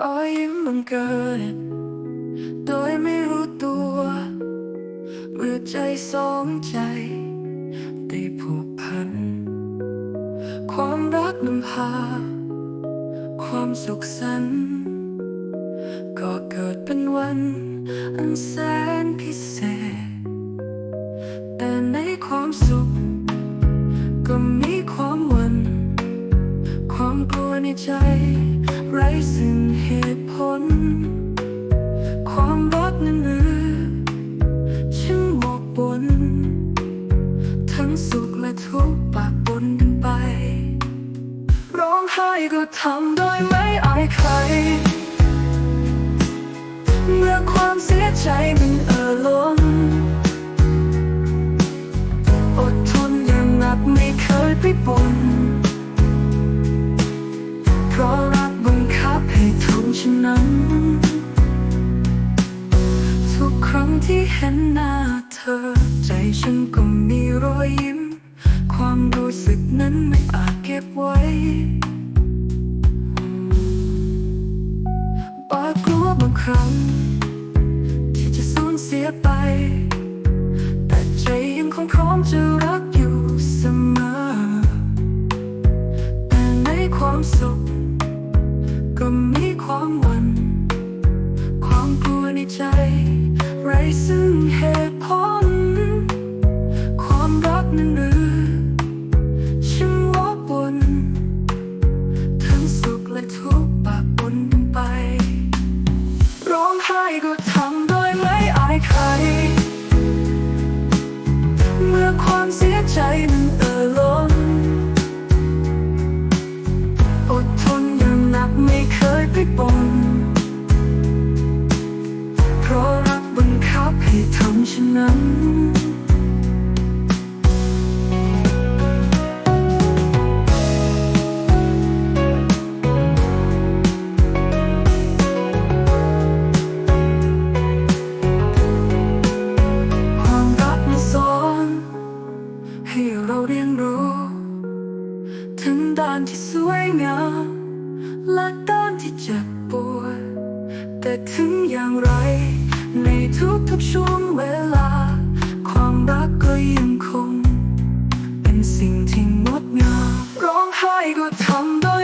รอยยิ้มบังเกิดโดยไม่รู้ตัวเมื่อใจสองใจได้ผูกพัน ความรักนำพา ความสุขสันต์ก็เกิดเป็นวัน อันแสนพิเศษ แต่ในความสุข ก็มีความวัน ความกลัวในใจไร้ซึ่ง ร้องไห้ก็ทำโดยไม่อายใคร เมื่อความเสียใจมันเอ่อล้น อดทนอย่างหนักไม่เคยไปบนเพราะรักบังคับให้ทำเช่นนั้น ทุกครั้งที่เห็นหน้าเธอ ใจฉันก็มีรอยยิ้ม ความรู้สึกนั้นไม่อาจเก็บไว้ ครั้ง ที่จะสูญเสียไป แต่ใจยังคงพร้อมจะรักอยู่เสมอ แต่ในความสุข ก็มีความหวั่นความกลัวในใจ ไร้ซึ่งเหตุผล ความรักนั้นหรือช่างวกวนทั้งสุขและทุกข์ปะปนกัน ร้องไห้ก็ทำโดยไม่อายใคร เมื่อความเสียใจมันเอ่อล้นอดทนอย่างหนักไม่เคยไปปนเพราะรักบังคับให้ทำเช่นนั้น เรียนรู้ ถึงด้านที่สวยงามและด้านที่เจ็บปวดแต่ถึงอย่างไร ในทุกๆช่วงเวลา ความรักก็ยังคง เป็นสิ่งที่งดงามร้องไห้ก็ทำโดย